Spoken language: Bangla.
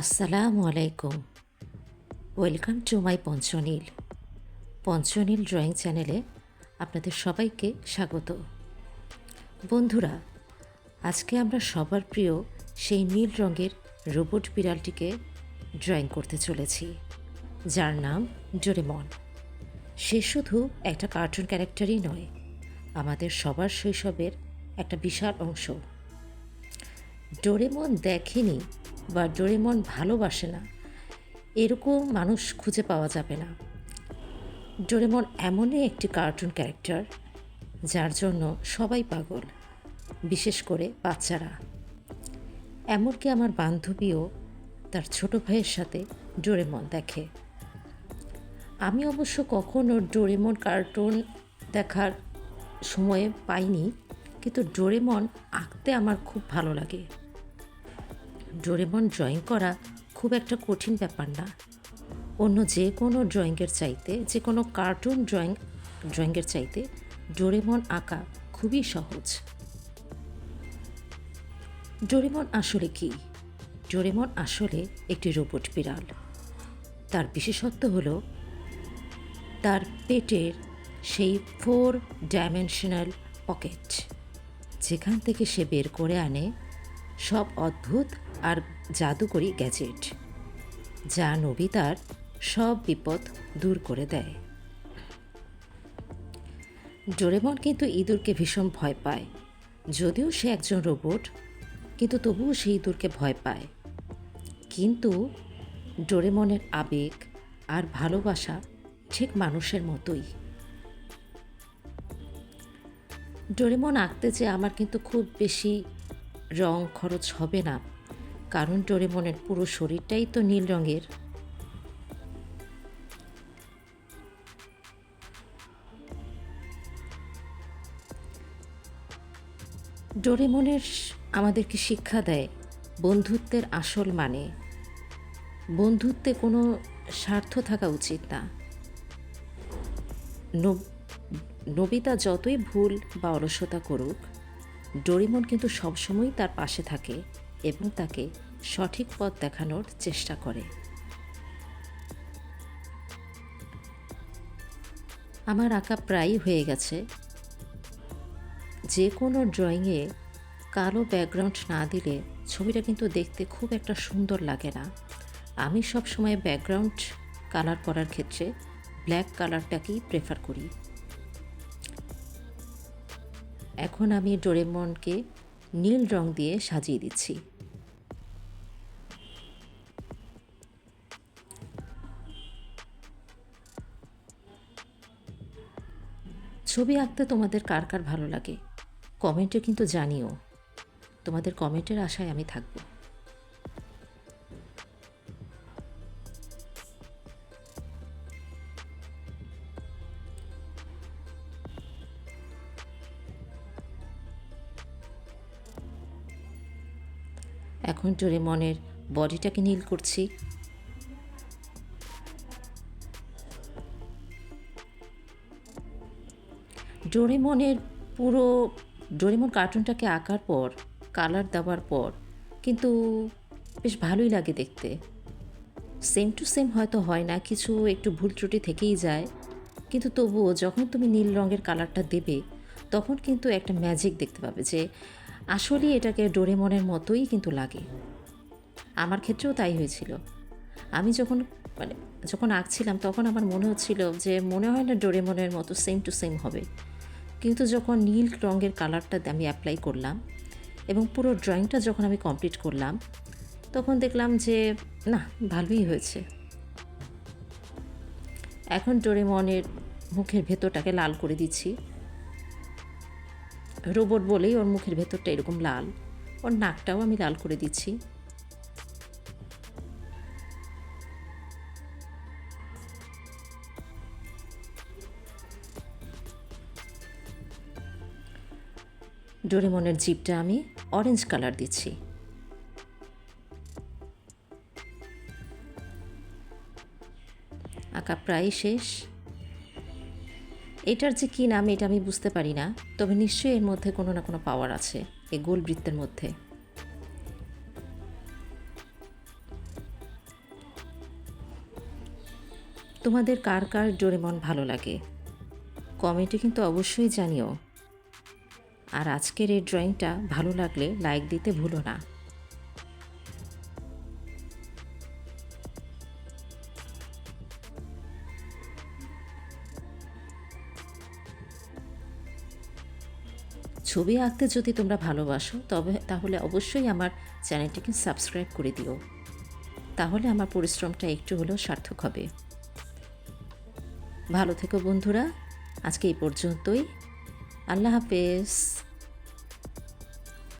আসসালামু আলাইকুম। Welcome to my Panchanil. Panchanil drawing চ্যানেলে আপনাদের সবাইকে স্বাগত। বন্ধুরা, আজকে আমরা সবার প্রিয় সেই নীল রঙের রোবট বিড়ালটিকে ড্রয়িং করতে চলেছি, যার নাম ডোরেমন। সে শুধু একটা কার্টুন ক্যারেক্টারই নয়, আমাদের সবার শৈশবের একটা বিশাল অংশ। ডোরেমন দেখেনি বা ডোরেমন ভালোবাসে না, এরকম মানুষ খুঁজে পাওয়া যাবে না। ডোরেমন এমনই একটি কার্টুন ক্যারেক্টার, যার জন্য সবাই পাগল, বিশেষ করে বাচ্চারা। এমনকি আমার বান্ধবীও তার ছোট ভাইয়ের সাথে ডোরেমন দেখে। আমি অবশ্য কখনও ডোরেমন কার্টুন দেখার সময়ে পাইনি, কিন্তু ডোরেমন আঁকতে আমার খুব ভালো লাগে। ডোরেমন ড্রয়িং করা খুব একটা কঠিন ব্যাপার না। অন্য যে কোনো ড্রয়িংয়ের চাইতে, যে কোনো কার্টুন ড্রয়িং ড্রয়িংয়ের চাইতে ডোরেমন আঁকা খুবই সহজ। ডোরেমন আসলে কি? ডোরেমন আসলে একটি রোবট বিড়াল। তার বিশেষত্ব হলো তার পেটের সেই ফোর ডাইমেনশনাল পকেট যেখান থেকে সে বের করে আনে সব অদ্ভুত আর জাদুকরি গ্যাজেট, যা নবিতার সব বিপদ দূর করে দেয়। ডোরেমন কিন্তু ইঁদুরকে ভীষণ ভয় পায়। যদিও সে একজন রোবট, কিন্তু তবুও সে ইঁদুরকে ভয় পায়। কিন্তু ডোরেমনের আবেগ আর ভালোবাসা ঠিক মানুষের মতোই। ডোরেমন আঁকতে যে আমার কিন্তু খুব বেশি রং খরচ হবে না। কারণ ডোরেমনের পুরো শরীরটাই তো নীল রঙের। ডোরেমনের আমাদেরকে শিক্ষা দেয় বন্ধুত্বের আসল মানে। বন্ধুত্বে কোনো স্বার্থ থাকা উচিত না। নবিতা যতই ভুল বা অলসতা করুক ডোরিমন কিন্তু সবসময়ই তার পাশে থাকে এবং তাকে সঠিক পথ দেখানোর চেষ্টা করে। আমার আঁকা প্রায়ই হয়ে গেছে। যে কোনো ড্রয়িংয়ে কালো ব্যাকগ্রাউন্ড না দিলে ছবিটা কিন্তু দেখতে খুব একটা সুন্দর লাগে না। আমি সব সময় ব্যাকগ্রাউন্ড কালার করার ক্ষেত্রে ব্ল্যাক কালারটাকেই প্রেফার করি। এখন আমি ডোরেমনকে নীল রং দিয়ে সাজিয়ে দিচ্ছি। ছবি আঁকতে তোমাদের কার কার ভালো লাগে? কমেন্টে কিন্তু জানিও। তোমাদের কমেন্টের আশায় আমি থাকব। এখন ডোরেমনের বডিটাকে নীল করছি। ডোরেমনের পুরো, ডোরেমন কার্টুনটাকে আঁকার পর, কালার দেওয়ার পর, কিন্তু বেশ ভালোই লাগে দেখতে। সেম টু সেম হয়তো হয় না, কিছু একটু ভুল ত্রুটি থেকেই যায়। কিন্তু তবুও যখন তুমি নীল রঙের কালারটা দেবে, তখন কিন্তু একটা ম্যাজিক দেখতে পাবে যে আসলেই এটাকে ডোরেমনের মতোই কিন্তু লাগে। আমার ক্ষেত্রেও তাই হয়েছিল। আমি যখন মানে যখন আঁকছিলাম তখন আমার মনে হচ্ছিল যে মনে হয় না ডোরেমনের মতো সেম টু সেম হবে। কিন্তু যখন নীল রঙের কালারটা আমি অ্যাপ্লাই করলাম এবং পুরো ড্রয়িংটা যখন আমি কমপ্লিট করলাম, তখন দেখলাম যে না, ভালোই হয়েছে। এখন ডোরেমনের মুখের ভেতরটাকে লাল করে দিচ্ছি। রোবট বলেই ওর মুখের ভেতরটা এরকম লাল। ওর নাকটাও আমি লাল করে দিচ্ছি। ডোরেমনের জিপটা আমি অরেঞ্জ কালার দিচ্ছি। আঁকা প্রায় শেষ। এটার যে কী নাম, এটা আমি বুঝতে পারি না। তবে নিশ্চয়ই এর মধ্যে কোনো না কোনো পাওয়ার আছে, এই গোল বৃত্তের মধ্যে। তোমাদের কার কার ডোরেমন ভালো লাগে? কমেন্টে কিন্তু অবশ্যই জানিও। আর আজকের এই ড্রয়িংটা ভালো লাগলে লাইক দিতে ভুলো না। ছবি আঁকতে যদি তোমরা ভালোবাসো, তবে তাহলে অবশ্যই আমার চ্যানেলটিকে সাবস্ক্রাইব করে দিও। তাহলে আমার পরিশ্রমটা একটু হলেও সার্থক হবে। ভালো থেকো বন্ধুরা, আজকে এই পর্যন্তই। আল্লাহ হাফেজ।